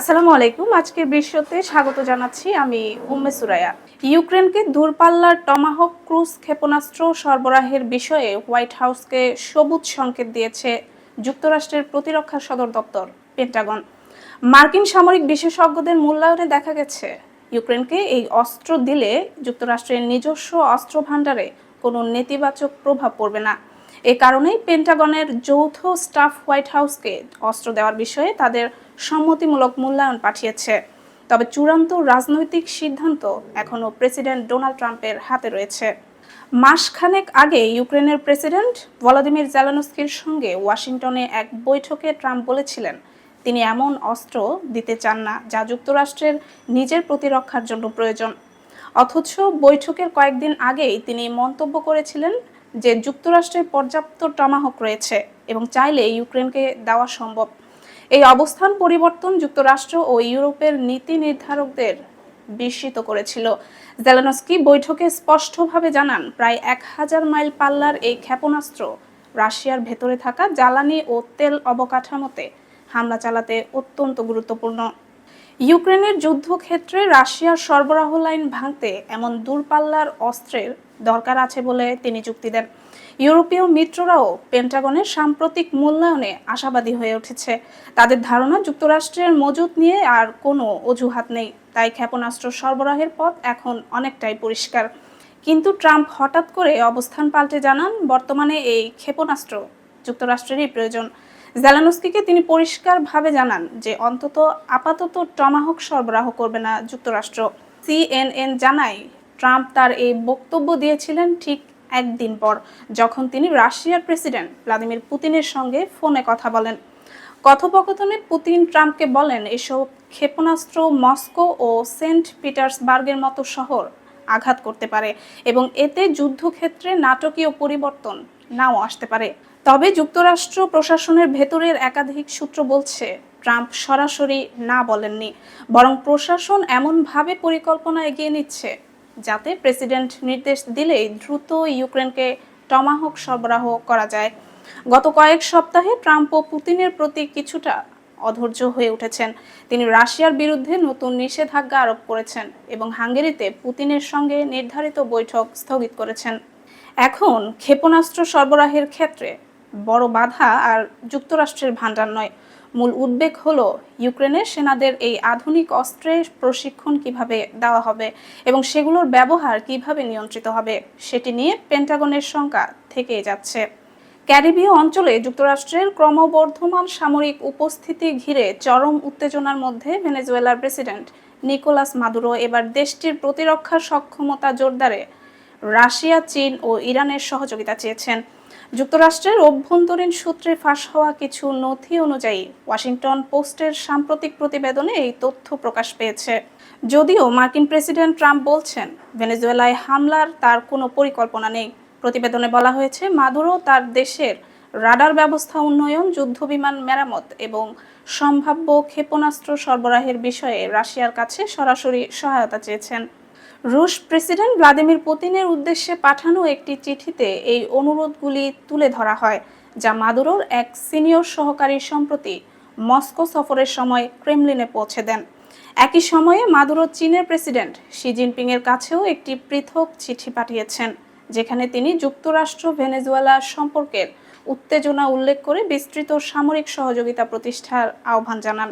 আসসালামু আলাইকুম। আজকে বিশ্বতে স্বাগত জানাচ্ছি আমি উম্মে সুরায়া ইউক্রেনকে দূরপাল্লার টমাহক ক্রুজ ক্ষেপণাস্ত্র সরবরাহের বিষয়ে হোয়াইট হাউসকে সবুজ সংকেত দিয়েছে যুক্তরাষ্ট্রের প্রতিরক্ষা সদর দপ্তর, পেন্টাগন। মার্কিন সামরিক বিশেষজ্ঞদের মূল্যায়নে দেখা গেছে, ইউক্রেনকে এই অস্ত্র দিলে যুক্তরাষ্ট্রের নিজস্ব অস্ত্র ভাণ্ডারে কোনো নেতিবাচক প্রভাব পড়বে না। এ কারণেই পেন্টাগনের যৌথ স্টাফ হোয়াইট হাউসকে অস্ত্র দেওয়ার বিষয়ে তাদের সম্মতিমূলক মূল্যায়ন পাঠিয়েছে। তবে চূড়ান্ত রাজনৈতিক সিদ্ধান্ত এখনও প্রেসিডেন্ট ডোনাল্ড ট্রাম্পের হাতে রয়েছে। মাসখানেক আগে ইউক্রেনের প্রেসিডেন্ট ভলাদিমির জেলানস্কির সঙ্গে ওয়াশিংটনে এক বৈঠকে ট্রাম্প বলেছিলেন, তিনি এমন অস্ত্র দিতে চান না যা যুক্তরাষ্ট্রের নিজের প্রতিরক্ষার জন্য প্রয়োজন। অথচ বৈঠকের কয়েকদিন আগেই তিনি মন্তব্য করেছিলেন যে যুক্তরাষ্ট্রে পর্যাপ্ত টমাহক রয়েছে এবং চাইলে ইউক্রেনকে দেওয়া সম্ভব। এই অবস্থান পরিবর্তন যুক্তরাষ্ট্র ও ইউরোপের নীতি নির্ধারকদের বিস্মিত করেছিল। জেলেনস্কি বৈঠকে স্পষ্টভাবে জানান, প্রায় এক হাজার মাইল পাল্লার এই ক্ষেপণাস্ত্র রাশিয়ার ভেতরে থাকা জ্বালানি ও তেল অবকাঠামোতে হামলা চালাতে অত্যন্ত গুরুত্বপূর্ণ। ইউক্রেনের যুদ্ধক্ষেত্রে রাশিয়ার সরবরাহ লাইন ভাঙতে এমন দূরপাল্লার অস্ত্রের দরকার আছে বলে তিনি যুক্তি দেন। ইউরোপীয় মিত্ররাও পেন্টাগনের সাম্প্রতিক মূল্যায়নে আশাবাদী হয়ে উঠেছে। তাদের ধারণা, যুক্তরাষ্ট্রের মজুত নিয়ে আর কোনো অজুহাত নেই। তাই ক্ষেপণাস্ত্র সরবরাহের পথ এখন অনেকটাই পরিষ্কার। কিন্তু ট্রাম্প হঠাৎ করে অবস্থান পাল্টে জানান, বর্তমানে এই ক্ষেপণাস্ত্র যুক্তরাষ্ট্রেরই প্রয়োজন। জেলানস্কিকে তিনি পরিষ্কারভাবে জানান যে অন্তত আপাতত টমাহক সরবরাহ করবে না যুক্তরাষ্ট্র। সিএনএন জানায় ট্রাম্প তার এই বক্তব্য দিয়েছিলেন ঠিক একদিন পর, যখন তিনি রাশিয়ার প্রেসিডেন্ট ভ্লাদিমির পুতিনের সঙ্গে ফোনে কথা বলেন। কথোপকথনে পুতিন ট্রাম্পকে বলেন, এসব ক্ষেপণাস্ত্র মস্কো ও সেন্ট পিটার্সবার্গের মতো শহর আঘাত করতে পারে এবং এতে যুদ্ধক্ষেত্রে নাটকীয় পরিবর্তন নাও আসতে পারে। তবে যুক্তরাষ্ট্র প্রশাসনের ভেতরের একাধিক সূত্র বলছে, ট্রাম্প সরাসরি না বলেননি, বরং প্রশাসন এমনভাবে পরিকল্পনা এগিয়ে নিচ্ছে যাতে প্রেসিডেন্ট নির্দেশ দিলেই দ্রুত ইউক্রেনকে টমাহক সরবরাহ করা যায়। গত কয়েক সপ্তাহে ট্রাম্প ও পুতিনের প্রতি কিছুটা অধৈর্য হয়ে উঠেছেন। তিনি রাশিয়ার বিরুদ্ধে নতুন নিষেধাজ্ঞা আরোপ করেছেন এবং হাঙ্গেরিতে পুতিনের সঙ্গে নির্ধারিত বৈঠক স্থগিত করেছেন। এখন ক্ষেপণাস্ত্র সরবরাহের ক্ষেত্রে বড় বাধা আর যুক্তরাষ্ট্রের ভাণ্ডার নয়। মূল উদ্বেগ হলো ইউক্রেনের সেনাদের এই আধুনিক অস্ত্রের প্রশিক্ষণ কীভাবে দেওয়া হবে এবং সেগুলোর ব্যবহার কীভাবে নিয়ন্ত্রিত হবে, সেটি নিয়ে পেন্টাগনের শঙ্কা থেকেই যাচ্ছে। ক্যারিবীয় অঞ্চলে যুক্তরাষ্ট্রের ক্রমবর্ধমান সামরিক উপস্থিতি ঘিরে চরম উত্তেজনার মধ্যে ভেনেজুয়েলার প্রেসিডেন্ট নিকোলাস মাদুরো এবার দেশটির প্রতিরক্ষা সক্ষমতা জোরদারে রাশিয়া, চীন ও ইরানের সহযোগিতা চেয়েছেন। যুক্তরাষ্ট্রের অভ্যন্তরীণ সূত্রে ফাঁস হওয়া কিছু নথি অনুযায়ী ওয়াশিংটন পোস্টের সাম্প্রতিক প্রতিবেদনে এই তথ্য প্রকাশ পেয়েছে। যদিও মার্কিন প্রেসিডেন্ট ট্রাম্প বলছেন, ভেনেজুয়েলায় হামলার তার কোনো পরিকল্পনা নেই। প্রতিবেদনে বলা হয়েছে, মাদুরো তার দেশের রাডার ব্যবস্থা উন্নয়ন যুদ্ধবিমান মেরামত এবং সম্ভাব্য ক্ষেপণাস্ত্র সরবরাহের বিষয়ে রাশিয়ার কাছে সরাসরি সহায়তা চেয়েছেন। রুশ প্রেসিডেন্ট ভ্লাদিমির পুতিনের উদ্দেশ্যে পাঠানো একটি চিঠিতে এই অনুরোধগুলি তুলে ধরা হয়, যা মাদুরোর এক সিনিয়র সহকারী সম্প্রতি মস্কো সফরের সময় ক্রেমলিনে পৌঁছে দেন। একই সময়ে মাদুরো চীনের প্রেসিডেন্ট শি জিনপিংয়ের কাছেও একটি পৃথক চিঠি পাঠিয়েছেন, যেখানে তিনি যুক্তরাষ্ট্র ভেনেজুয়েলা সম্পর্কের উত্তেজনা উল্লেখ করে বিস্তৃত সামরিক সহযোগিতা প্রতিষ্ঠার আহ্বান জানান।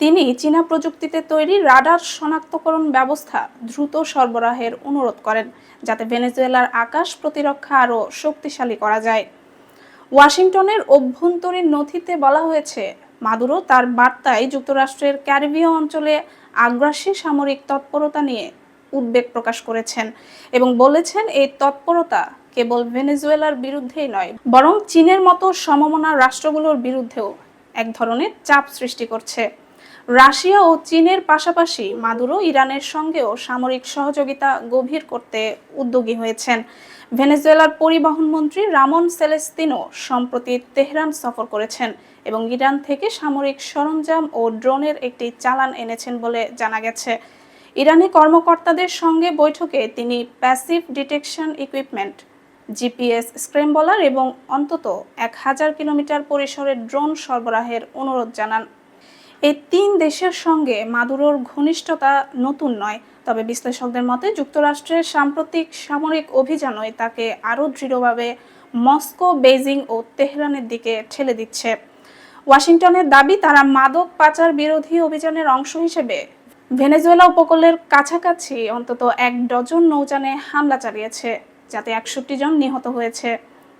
তিনি চীনা প্রযুক্তিতে তৈরি রাডার শনাক্তকরণ ব্যবস্থা দ্রুত সরবরাহের অনুরোধ করেন, যাতে ভেনেজুয়েলার আকাশ প্রতিরক্ষা আরও শক্তিশালী করা যায়। ওয়াশিংটনের অভ্যন্তরীণ নথিতে বলা হয়েছে, মাদুরো তার বার্তায় যুক্তরাষ্ট্রের ক্যারিবীয় অঞ্চলে আগ্রাসী সামরিক তৎপরতা নিয়ে উদ্বেগ প্রকাশ করেছেন এবং বলেছেন এই তৎপরতা কেবল ভেনেজুয়েলার বিরুদ্ধেই নয়, বরং চীনের মতো সমমনা রাষ্ট্রগুলোর বিরুদ্ধেও এক ধরনের চাপ সৃষ্টি করছে। রাশিয়া ও চীনের পাশাপাশি মাদুরো ইরানের সঙ্গেও সামরিক সহযোগিতা গভীর করতে উদ্যোগী হয়েছেন। ভেনেজুয়েলার পরিবহন মন্ত্রী রামন সেলেস্তিনো সম্প্রতি তেহরান সফর করেছেন এবং ইরান থেকে সামরিক সরঞ্জাম ও ড্রোনের একটি চালান এনেছেন বলে জানা গেছে। ইরানি কর্মকর্তাদের সঙ্গে বৈঠকে তিনি passive detection equipment, GPS scrambler এবং অন্তত এক হাজার কিলোমিটার পরিসরের ড্রোন সরবরাহের অনুরোধ জানান। এই তিন দেশের সঙ্গে মাদুরোর ঘনিষ্ঠতা নতুন নয়। তবে বিশ্লেষকদের মতে, যুক্তরাষ্ট্রের সাম্প্রতিক সামরিক অভিযানই তাকে আরও দৃঢ়ভাবে মস্কো, বেইজিং ও তেহরানের দিকে ঠেলে দিচ্ছে। ওয়াশিংটনের দাবি, তারা মাদক পাচার বিরোধী অভিযানের অংশ হিসেবে ভেনেজুয়েলা উপকূলের কাছাকাছি অন্তত এক ডজন নৌযানে হামলা চালিয়েছে, যাতে একষট্টি জন নিহত হয়েছে।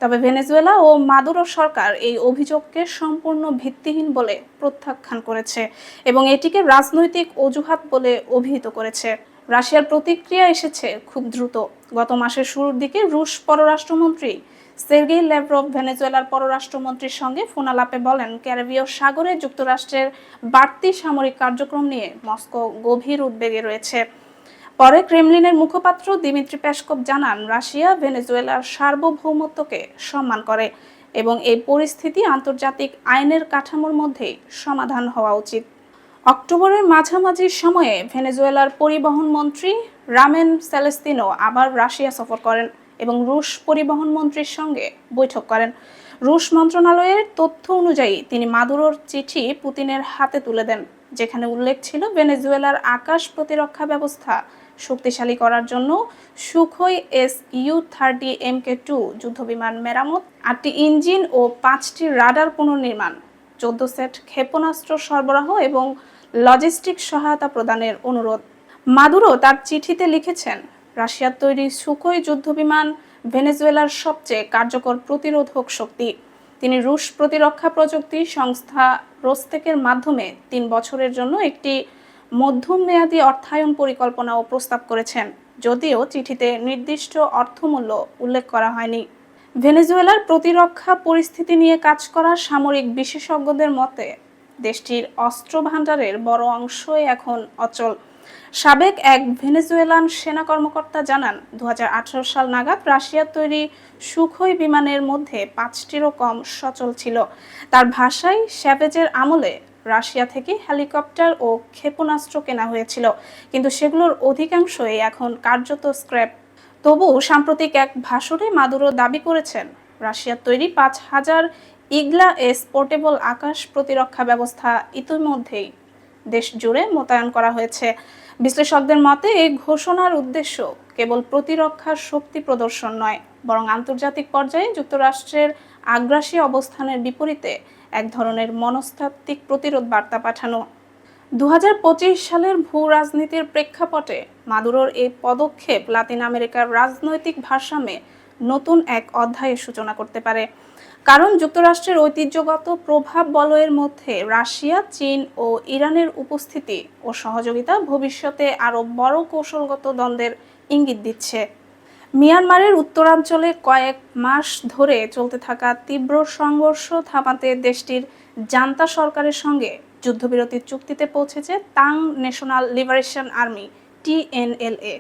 তবে ভেনেজুয়েলা ও মাদুরো সরকার এই অভিযোগকে সম্পূর্ণ ভিত্তিহীন বলে প্রত্যাখ্যান করেছে এবং এটিকে রাজনৈতিক অজুহাত বলে অভিহিত করেছে। রাশিয়ার প্রতিক্রিয়া এসেছে খুব দ্রুত। গত মাসের শুরুর দিকে রুশ পররাষ্ট্রমন্ত্রী সের্গেই ল্যাভরভ ভেনেজুয়েলার পররাষ্ট্রমন্ত্রীর সঙ্গে ফোনালাপে বলেন, ক্যারিবীয় সাগরে যুক্তরাষ্ট্রের বাড়তি সামরিক কার্যক্রম নিয়ে মস্কো গভীর উদ্বেগে রয়েছে। পরে ক্রেমলিনের মুখপাত্র দিমিত্রি পেসকভ জানান, রাশিয়া ভেনেজুয়েলার সার্বভৌমত্বকে সম্মান করে এবং এই পরিস্থিতি আন্তর্জাতিক আইনের কাঠামোর মধ্যে সমাধান হওয়া উচিত। অক্টোবরের মাঝামাঝি সময়ে ভেনেজুয়েলার পরিবহন মন্ত্রী রামেন সেলেস্তিনো আবার রাশিয়া সফর করেন এবং রুশ পরিবহন মন্ত্রীর সঙ্গে বৈঠক করেন। রুশ মন্ত্রণালয়ের তথ্য অনুযায়ী তিনি মাদুরোর চিঠি পুতিনের হাতে তুলে দেন, যেখানে উল্লেখ ছিল ভেনেজুয়েলার আকাশ প্রতিরক্ষা ব্যবস্থা শক্তিশালী করার জন্য Sukhoi S U thirty M K two যুদ্ধবিমান মেরামত, আটটি ইঞ্জিন ও পাঁচটি রাডার পুনর্নির্মাণ, চোদ্দ সেট ক্ষেপণাস্ত্র সরবরাহ এবং লজিস্টিক সহায়তা প্রদানের অনুরোধ। মাদুরো তার চিঠিতে লিখেছেন, রাশিয়ার তৈরি সুখই যুদ্ধবিমান ভেনেজুয়েলার সবচেয়ে কার্যকর প্রতিরোধক শক্তি। তিনি রুশ প্রতিরক্ষা প্রযুক্তি সংস্থা রোস্তেকের মাধ্যমে তিন বছরের জন্য একটি মধ্যম মেয়াদী অর্থায়ন পরিকল্পনাও প্রস্তাব করেছেন। যদিও চিঠিতে নির্দিষ্ট অর্থমূল্য উল্লেখ করা হয়নি। ভেনেজুয়েলার প্রতিরক্ষা পরিস্থিতি নিয়ে কাজ করা সামরিক বিশেষজ্ঞদের মতে, দেশটির অস্ত্র ভাণ্ডারের বড় অংশই এখন অচল। সাবেক এক ভেনেজুয়েলান সেনা কর্মকর্তা জানান দু হাজার আঠারো সাল নাগাদ রাশিয়ার তৈরি সুখই বিমানের মধ্যে পাঁচটিরও কম সচল ছিল। তার ভাষায়, স্যাভেজের আমলে রাশিয়া থেকে হেলিকপ্টার ও ক্ষেপণাস্ত্র কেনা হয়েছিল, কিন্তু সেগুলোর অধিকাংশই এখন কার্যত স্ক্র্যাপ। তবু সাম্প্রতিক এক ভাষণে মাদুরো দাবি করেছেন রাশিয়ার তৈরি পাঁচ হাজার ইগলা এস পোর্টেবল আকাশ প্রতিরক্ষা ব্যবস্থা ইতিমধ্যেই দেশ জুড়ে মোতায়েন করা হয়েছে। বিশ্লেষকদের মতে, এই ঘোষণার উদ্দেশ্য কেবল প্রতিরক্ষার শক্তি প্রদর্শন নয়, বরং আন্তর্জাতিক পর্যায়ে যুক্তরাষ্ট্রের আগ্রাসী অবস্থানের বিপরীতে এক ধরনের মনস্তাত্ত্বিক প্রতিরোধ বার্তা পাঠানো। দু হাজার পঁচিশ সালের ভূ রাজনীতির প্রেক্ষাপটে মাদুরোর এই পদক্ষেপ লাতিন আমেরিকার রাজনৈতিক ভারসাম্যে নতুন এক অধ্যায়ের সূচনা করতে পারে। কারণ যুক্তরাষ্ট্রের ঐতিহ্যগত প্রভাব বলয়ের মধ্যে রাশিয়া, চীন ও ইরানের উপস্থিতি ও সহযোগিতা ভবিষ্যতে আরও বড় কৌশলগত দ্বন্দ্বের ইঙ্গিত দিচ্ছে। মিয়ানমারের উত্তরাঞ্চলে কয়েক মাস ধরে চলতে থাকা তীব্র সংঘর্ষ থামাতে দেশটির জান্তা সরকারের সঙ্গে যুদ্ধবিরতির চুক্তিতে পৌঁছেছে Ta'ang National Liberation Army, TNLA.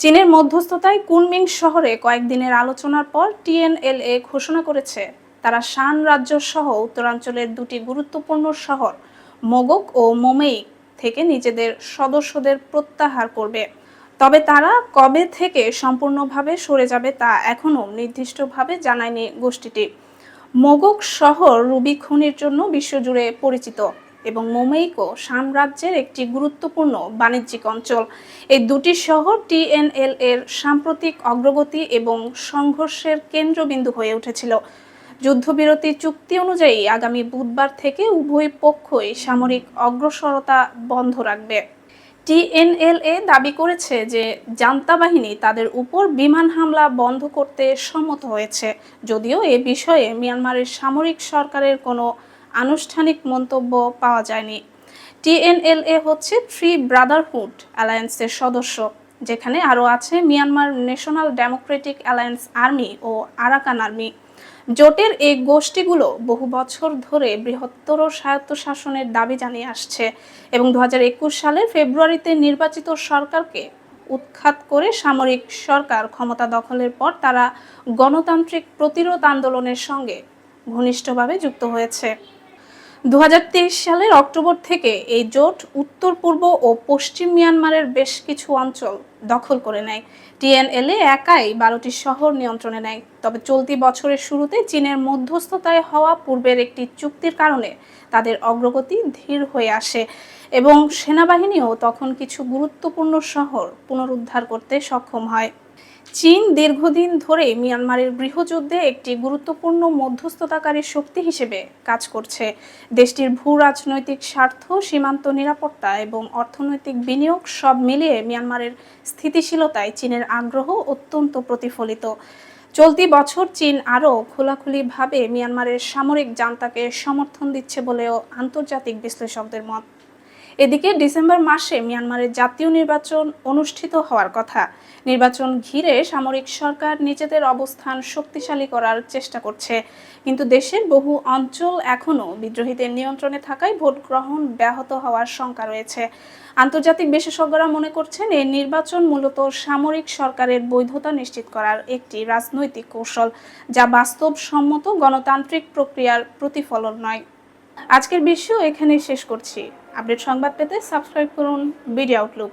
চীনের মধ্যস্থতায় কুনমিং শহরে কয়েকদিনের আলোচনার পর টিএনএলএ ঘোষণা করেছে, তারা শান রাজ্য সহ উত্তরাঞ্চলের দুটি গুরুত্বপূর্ণ শহর, মোগক ও মোমেই, থেকে নিজেদের সদস্যদের প্রত্যাহার করবে। তবে তারা কবে থেকে সম্পূর্ণভাবে সরে যাবে তা এখনও নির্দিষ্টভাবে জানায়নি গোষ্ঠীটি। মোগক শহর রুবি খনির জন্য বিশ্বজুড়ে পরিচিত এবং মোমেইকো সাম্রাজ্যের একটি গুরুত্বপূর্ণ বাণিজ্যিক অঞ্চল। এই দুটি শহর টিএনএল এর সাম্প্রতিক অগ্রগতি এবং সংঘর্ষের কেন্দ্রবিন্দু হয়ে উঠেছিল। যুদ্ধবিরতি চুক্তি অনুযায়ী আগামী বুধবার থেকে উভয় পক্ষই সামরিক অগ্রসরতা বন্ধ রাখবে। টিএনএলএ দাবি করেছে যে জান্তা বাহিনী তাদের উপর বিমান হামলা বন্ধ করতে সম্মত হয়েছে। যদিও এ বিষয়ে মিয়ানমারের সামরিক সরকারের কোনো আনুষ্ঠানিক মন্তব্য পাওয়া যায়নি। টিএনএলএ হচ্ছে থ্রি ব্রাদারহুড অ্যালায়েন্সের সদস্য, যেখানে আরও আছে Myanmar national democratic alliance army ও আরাকান আর্মি জোটের এই গোষ্ঠীগুলো বহু বছর ধরে বৃহত্তর স্বায়ত্তশাসনের দাবি জানিয়ে আসছে এবং দু সালের ফেব্রুয়ারিতে নির্বাচিত সরকারকে উৎখাত করে সামরিক সরকার ক্ষমতা দখলের পর তারা গণতান্ত্রিক প্রতিরোধ আন্দোলনের সঙ্গে ঘনিষ্ঠভাবে যুক্ত হয়েছে। দু হাজার তেইশ সালের অক্টোবর থেকে এই জোট উত্তর পূর্ব ও পশ্চিম মিয়ানমারের বেশ কিছু অঞ্চল দখল করে নেয়। টিএনএলএ একাই বারোটি শহর নিয়ন্ত্রণে নেয়। তবে চলতি বছরের শুরুতে চীনের মধ্যস্থতায় হওয়া পূর্বের একটি চুক্তির কারণে তাদের অগ্রগতি ধীর হয়ে আসে এবং সেনাবাহিনীও তখন কিছু গুরুত্বপূর্ণ শহর পুনরুদ্ধার করতে সক্ষম হয়। চীন দীর্ঘদিন ধরে মিয়ানমারের গৃহযুদ্ধে একটি গুরুত্বপূর্ণ মধ্যস্থতাকারী শক্তি হিসেবে কাজ করছে। দেশটির ভূ রাজনৈতিক স্বার্থ, সীমান্ত নিরাপত্তা এবং অর্থনৈতিক বিনিয়োগ সব মিলিয়ে মিয়ানমারের স্থিতিশীলতায় চীনের আগ্রহ অত্যন্ত প্রতিফলিত। চলতি বছর চীন আরও খোলাখুলিভাবে মিয়ানমারের সামরিক জান্তাকে সমর্থন দিচ্ছে বলেও আন্তর্জাতিক বিশ্লেষকদের মত। এদিকে ডিসেম্বর মাসে মিয়ানমারের জাতীয় নির্বাচন অনুষ্ঠিত হওয়ার কথা। নির্বাচন ঘিরে সামরিক সরকার নিজেদের অবস্থান শক্তিশালী করার চেষ্টা করছে। কিন্তু দেশের বহু অঞ্চল এখনও বিদ্রোহীদের নিয়ন্ত্রণে থাকায় ভোট গ্রহণ ব্যাহত হওয়ার শঙ্কা রয়েছে। আন্তর্জাতিক বিশেষজ্ঞরা মনে করছেন, এই নির্বাচন মূলত সামরিক সরকারের বৈধতা নিশ্চিত করার একটি রাজনৈতিক কৌশল, যা বাস্তবসম্মত গণতান্ত্রিক প্রক্রিয়ার প্রতিফলন নয়। আজকের বিশ্ব এখানেই শেষ করছি। আপডেট সংবাদ পেতে সাবস্ক্রাইব করুন বিডি আউটলুক।